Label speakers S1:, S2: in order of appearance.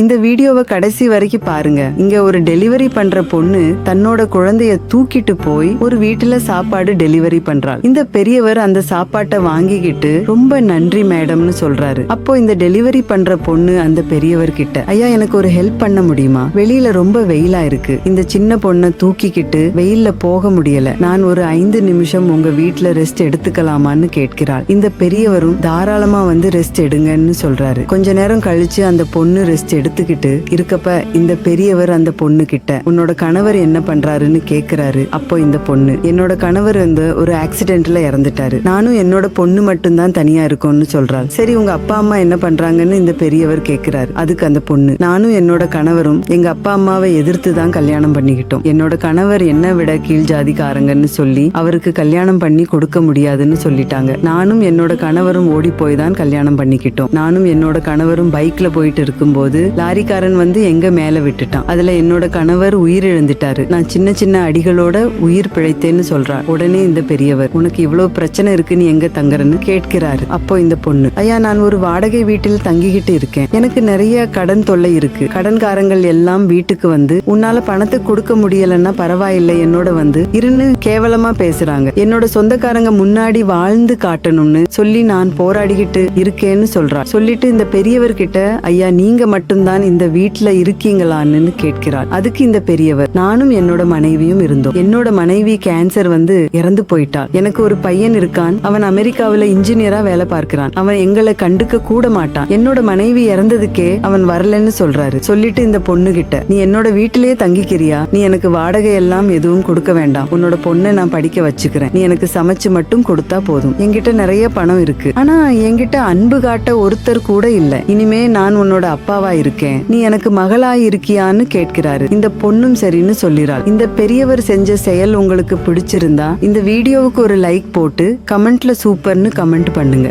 S1: இந்த வீடியோவை கடைசி வரைக்கும் பாருங்க. இங்க ஒரு டெலிவரி பண்ற பொண்ணு தன்னோட குழந்தைய தூக்கிட்டு போய் ஒரு வீட்டுல சாப்பாடு டெலிவரி பண்றாள். இந்த பெரியவர் அந்த சாப்பாட்டை வாங்கிக்கிட்டு ரொம்ப நன்றி மேடம்னு சொல்றாரு. அப்போ இந்த டெலிவரி பண்ற பொண்ணு அந்த பெரியவர் கிட்ட ஐயா எனக்கு ஒரு ஹெல்ப் பண்ண முடியுமா? வெளியில ரொம்ப வெயிலா இருக்கு. இந்த சின்ன பொண்ணை தூக்கிக்கிட்டு வெயில்ல போக முடியல. நான் ஒரு ஐந்து நிமிஷம் உங்க வீட்டுல ரெஸ்ட் எடுத்துக்கலாமான்னு கேட்கிறாள். இந்த பெரியவரும் தாராளமா வந்து ரெஸ்ட் எடுங்கன்னு சொல்றாரு. கொஞ்ச நேரம் கழிச்சு அந்த பொண்ணு ரெஸ்ட் எடுத்துக்கிட்டு இருக்கப்ப இந்த பெரியவர் அந்த பொண்ணு கிட்ட உன்னோட கணவர் என்ன பண்றாருன்னு கேக்குறாரு. அப்போ இந்த பொண்ணு. என்னோட கணவர் வந்து ஒரு ஆக்சிடென்ட்ல இறந்துட்டாரு. நானும் என்னோட பொண்ணு மட்டும்தான் தனியா இருக்கோம்னு சொல்றாள் சரி உங்க அப்பா அம்மா என்ன பண்றாங்கன்னு இந்த பெரியவர் கேக்குறாரு. அதுக்கு அந்த பொண்ணு. நானும் என்னோட கணவரும் எங்க அப்பா அம்மாவை எதிர்த்து தான் கல்யாணம் பண்ணிக்கிட்டோம். என்னோட கணவர் என்ன விட கீழ் ஜாதிக்காரங்கன்னு சொல்லி அவருக்கு கல்யாணம் பண்ணி கொடுக்க முடியாதுன்னு சொல்லிட்டாங்க. நானும் என்னோட கணவரும் ஓடி போய் தான் கல்யாணம் பண்ணிக்கிட்டோம். நானும் என்னோட கணவரும் பைக்ல போயிட்டு இருக்கும்போது லாரிக்காரன் வந்து எங்க மேல விட்டுட்டான். அதுல என்னோட கணவர் உயிரிழந்துட்டாரு. நான் சின்ன சின்ன அடிகளோட உயிர் பிழைத்தேன்னு சொல்றார். உடனே இந்த பெரியவர் உனக்கு இவ்வளவு பிரச்சனை இருக்குன்னு எங்க தங்குறன்னு கேட்கிறாரு. அப்போ இந்த பொண்ணு ஐயா நான் ஒரு வாடகை வீட்டில் தங்கிக்கிட்டு இருக்கேன். எனக்கு நிறைய கடன் தொல்லை இருக்கு. கடன்காரங்கள் எல்லாம் வீட்டுக்கு வந்து உன்னால பணத்தை கொடுக்க முடியலன்னா பரவாயில்லை என்னோட வந்து இருன்னு கேவலமா பேசுறாங்க. என்னோட சொந்தக்காரங்க முன்னாடி வாழ்ந்து காட்டணும்னு சொல்லி நான் போராடிக்கிட்டு இருக்கேன்னு சொல்றா. சொல்லிட்டு இந்த பெரியவர்கிட்ட ஐயா நீங்க மட்டும் மட்டும்தான் இந்த வீட்ல இருக்கீங்களான்னு கேட்கிறார் அதுக்கு இந்த பெரியவர் நானும் என்னோட மனைவியும் இருந்தோம். என்னோட மனைவி கேன்சர் வந்து இறந்து போயிட்டாள். எனக்கு ஒரு பையன் இருக்கான். அவன் அமெரிக்காவில இன்ஜினியரா வேலை பார்க்கிறான். அவன் எங்களை கண்டுக்க கூட மாட்டான். என்னோட மனைவி இறந்ததுக்கே அவன் வரலன்னு சொல்றாரு. சொல்லிட்டு இந்த பொண்ணு கிட்ட நீ என்னோட வீட்டிலேயே தங்கிக்கிறியா? நீ எனக்கு வாடகை எல்லாம் எதுவும் கொடுக்க வேண்டாம். உன்னோட பொண்ணை நான் படிக்க வச்சுக்கிறேன். நீ எனக்கு சமைச்சு மட்டும் கொடுத்தா போதும். என்கிட்ட நிறைய பணம் இருக்கு. ஆனா என்கிட்ட அன்பு காட்ட ஒருத்தர் கூட இல்ல. இனிமே நான் உன்னோட அப்பாவா இருக்கேன். நீ எனக்கு மகளாயிருக்கியான்னு கேட்கிறாரு. இந்த பொண்ணும் சரின்னு சொல்லிறாள். இந்த பெரியவர் செஞ்ச செயல் உங்களுக்கு பிடிச்சிருந்தா இந்த வீடியோவுக்கு ஒரு லைக் போட்டு கமெண்ட்ல சூப்பர்னு கமெண்ட் பண்ணுங்க.